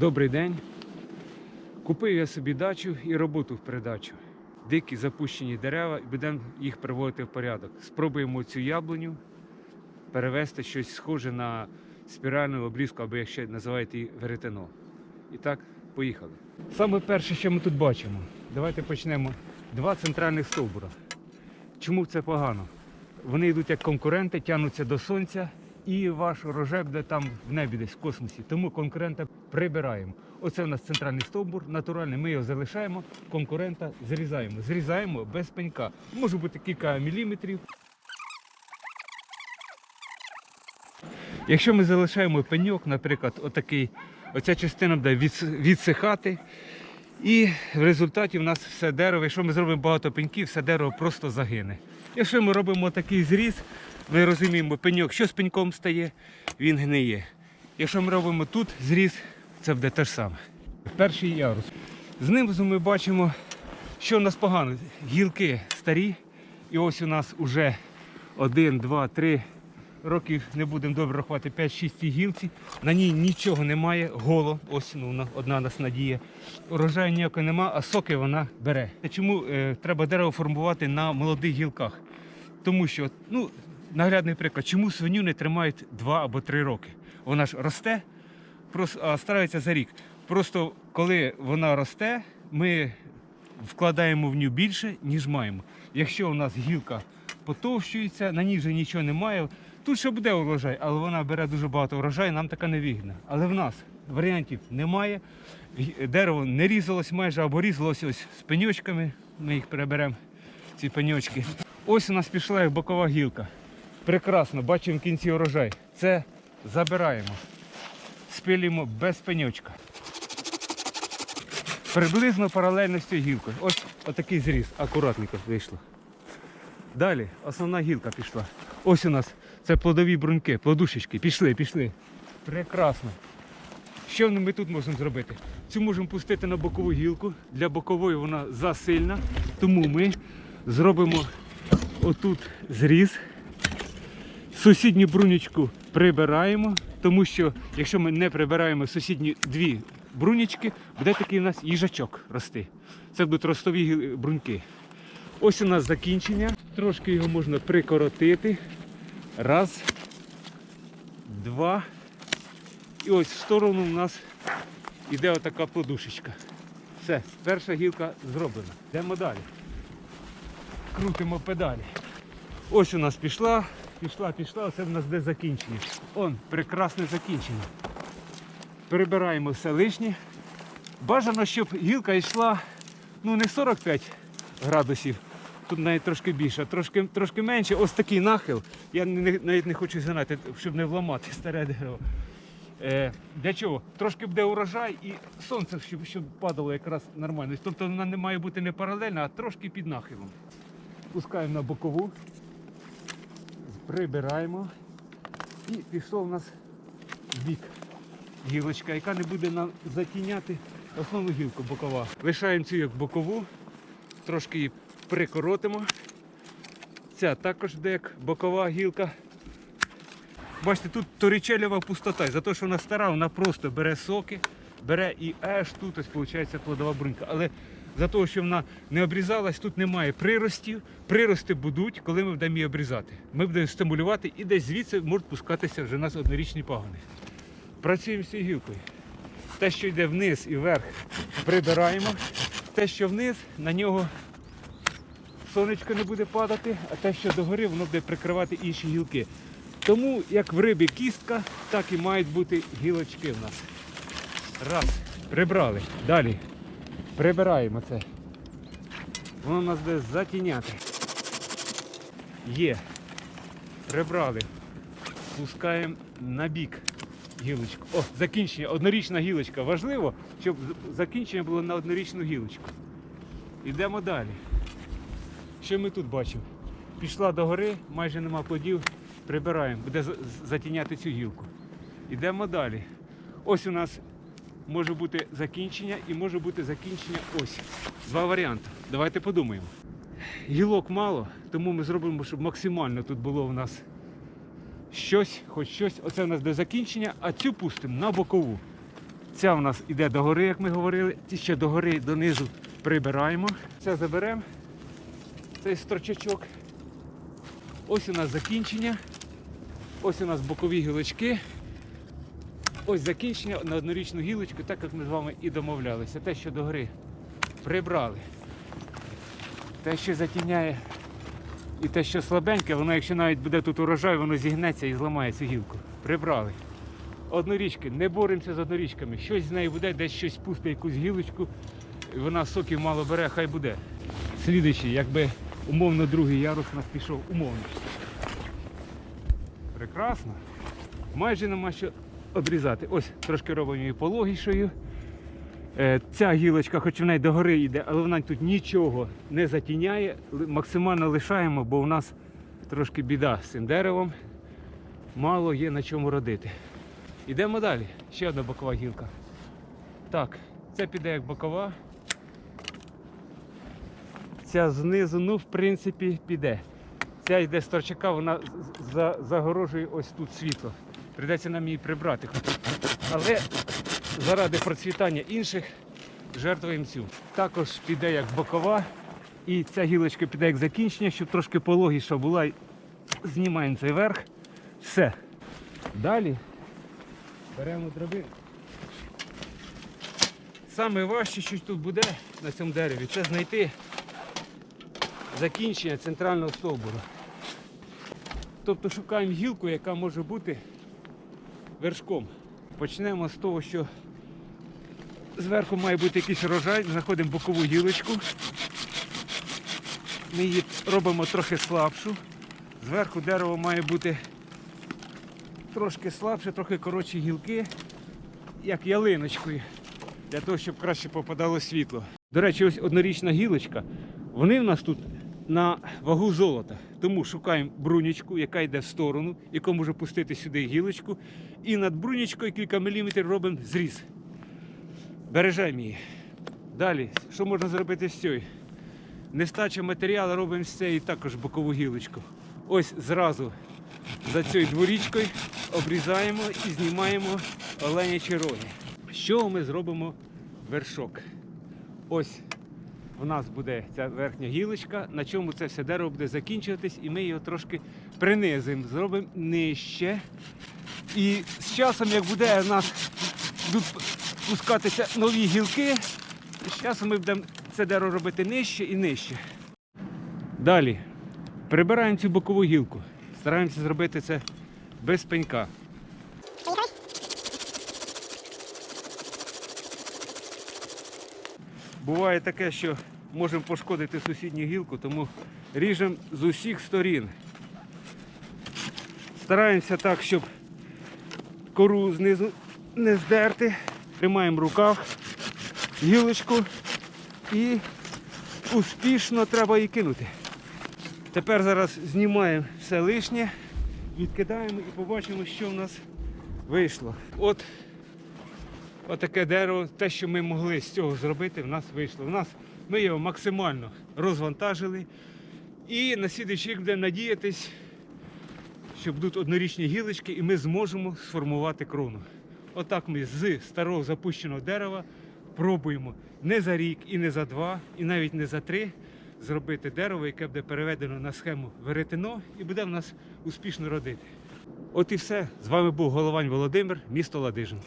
Добрий день. Купив я собі дачу і роботу в придачу. Дикі запущені дерева і будемо їх приводити в порядок. Спробуємо цю яблуню перевести щось схоже на спіральну обрізку, або як ще називаєте її веретено. І так, поїхали. Саме перше, що ми тут бачимо, давайте почнемо. Два центральних стовбура. Чому це погано? Вони йдуть як конкуренти, тягнуться до сонця, і ваш урожай буде там в небі десь в космосі. Тому конкурента прибираємо. Оце у нас центральний стовбур, натуральний. Ми його залишаємо, конкурента зрізаємо. Зрізаємо без пенька. Може бути кілька міліметрів. Якщо ми залишаємо пеньок, наприклад, отакий, оця частина буде відсихати. І в результаті в нас все дерево, якщо ми зробимо багато пеньків, все дерево просто загине. Якщо ми робимо такий зріз, ми розуміємо, пеньок, що з пеньком стає, він гниє. Якщо ми робимо тут зріз, це буде те ж саме. Перший ярус. Знизу ми бачимо, що в нас погано. Гілки старі, і ось у нас уже один, два, три років, не будемо добре рахувати, 5-6 гілці. На ній нічого немає, голо, ось ну, одна нас надія. Урожаю ніякого нема, а соки вона бере. Чому е, треба дерево формувати на молодих гілках? Тому що, ну, наглядний приклад, чому свиню не тримають 2 або 3 роки? Вона ж росте, а старається за рік. Просто коли вона росте, ми вкладаємо в нього більше, ніж маємо. Якщо у нас гілка потовщується, на ній вже нічого немає. Тут ще буде урожай, але вона бере дуже багато урожаю, нам така не вигідна. Але в нас варіантів немає. Дерево не різалось майже або різалось ось з пеньочками. Ми їх переберемо, ці пеньочки. Ось у нас пішла бокова гілка. Прекрасно, бачимо в кінці урожай. Це забираємо. Спилюємо без пеньочка. Приблизно паралельно з цією гілкою. Ось отакий зріз, акуратненько вийшло. Далі основна гілка пішла. Ось у нас це плодові бруньки, плодушечки. Пішли, пішли. Прекрасно. Що ми тут можемо зробити? Цю можемо пустити на бокову гілку. Для бокової вона засильна. Тому ми зробимо отут зріз. Сусідню брунічку прибираємо, тому що якщо ми не прибираємо сусідні дві брунічки, буде такий у нас їжачок рости. Це будуть ростові бруньки. Ось у нас закінчення. Трошки його можна прикоротити. Раз, два. І ось в сторону у нас іде отака подушечка. Все, перша гілка зроблена. Йдемо далі. Крутимо педалі. Ось у нас пішла, пішла, пішла, це в нас де закінчення. Он, прекрасне закінчення. Перебираємо все лишнє. Бажано, щоб гілка йшла ну не 45 градусів, тут навіть трошки більше, трошки, трошки менше. Ось такий нахил. Я навіть не хочу згинати, щоб не вламати старе дерево. Е, для чого? Трошки буде урожай і сонце, щоб, щоб падало якраз нормально. Тобто вона не має бути не паралельна, а трошки під нахилом. Пускаємо на бокову, прибираємо і пішов у нас бік гілочка, яка не буде нам затіняти основну гілку бокова. Лишаємо цю як бокову, трошки її прикоротимо. Ця також буде як бокова гілка. Бачите, тут торічелєва пустота. За те, що вона стара, вона просто бере соки, бере і аж тут ось виходить плодова брунька. Але за те, що вона не обрізалась, тут немає приростів. Прирости будуть, коли ми будемо її обрізати. Ми будемо стимулювати і десь звідси можуть пускатися вже у нас однорічні пагони. Працюємо з цією гілкою. Те, що йде вниз і вверх, прибираємо. Те, що вниз, на нього сонечко не буде падати, а те, що догори, воно буде прикривати інші гілки. Тому як в рибі кістка, так і мають бути гілочки в нас. Раз. Прибрали. Далі. Прибираємо це. Воно нас буде затіняти. Є. Прибрали. Пускаємо на бік гілочку. О, закінчення. Однорічна гілочка. Важливо, щоб закінчення було на однорічну гілочку. Йдемо далі. Що ми тут бачимо? Пішла до гори, майже нема плодів, прибираємо, буде затіняти цю гілку. Йдемо далі. Ось у нас може бути закінчення і може бути закінчення ось. Два варіанти. Давайте подумаємо. Гілок мало, тому ми зробимо, щоб максимально тут було у нас щось, хоч щось. Оце у нас до закінчення, а цю пустимо на бокову. Ця у нас іде догори, як ми говорили. Ті ще догори донизу прибираємо. Це заберемо. Цей строчачок. Ось у нас закінчення. Ось у нас бокові гілочки. Ось закінчення на однорічну гілочку, так як ми з вами і домовлялися. Те, що догори прибрали. Те, що затіняє і те, що слабеньке, воно, якщо навіть буде тут урожай, воно зігнеться і зламає цю гілку. Прибрали. Однорічки, не боремося з однорічками. Щось з неї буде, десь щось пусте, якусь гілочку, вона соків мало бере, хай буде. Слідуючий, якби умовно другий ярус нас пішов умовно. Прекрасно. Майже нема що обрізати. Ось трошки робимо її пологішою. Е, Ця гілочка, хоч вона й догори йде, але вона тут нічого не затіняє. Максимально лишаємо, бо у нас трошки біда з цим деревом. Мало є на чому родити. Йдемо далі. Ще одна бокова гілка. Так, це піде як бокова. Ця знизу, ну, в принципі, піде. Ця йде з торчака, вона загорожує ось тут світло. Придеться нам її прибрати. Але заради процвітання інших жертвуємо цю. Також піде як бокова. І ця гілочка піде як закінчення, щоб трошки пологіша була. Знімаємо цей верх. Все. Далі беремо драбину. Саме важче, що тут буде на цьому дереві, це знайти закінчення центрального стовбура. Тобто шукаємо гілку, яка може бути вершком. Почнемо з того, що зверху має бути якийсь рожай, знаходимо бокову гілочку. Ми її робимо трохи слабшу. Зверху дерево має бути трошки слабше, трохи коротші гілки, як ялиночкою, для того, щоб краще попадало світло. До речі, ось однорічна гілочка. Вони в нас тут на вагу золота. Тому шукаємо брунічку, яка йде в сторону, яка може пустити сюди гілочку. І над брунічкою кілька міліметрів робимо зріз. Бережемо її. Далі, що можна зробити з цією? Нестача матеріалу робимо з цієї також бокову гілочку. Ось зразу за цією дворічкою обрізаємо і знімаємо оленячі роги. З чого ми зробимо вершок? Ось у нас буде ця верхня гілочка, на чому це все дерево буде закінчуватись, і ми його трошки принизимо, зробимо нижче. І з часом, як буде у нас пускатися нові гілки, з часом ми будемо це дерево робити нижче і нижче. Далі прибираємо цю бокову гілку. Стараємося зробити це без пенька. Буває таке, що можемо пошкодити сусідню гілку, тому ріжемо з усіх сторін. Стараємося так, щоб кору знизу не здерти. Тримаємо в руках гілочку і успішно треба її кинути. Тепер зараз знімаємо все лишнє, відкидаємо і побачимо, що в нас вийшло. От отаке дерево, те, що ми могли з цього зробити, в нас вийшло. В нас, ми його максимально розвантажили. І на слідуючий рік будемо надіятись, що будуть однорічні гілочки, і ми зможемо сформувати крону. Отак ми з старого запущеного дерева пробуємо не за рік, і не за два, і навіть не за три зробити дерево, яке буде переведено на схему веретено і буде в нас успішно родити. От і все. З вами був Головань Володимир, місто Ладижин.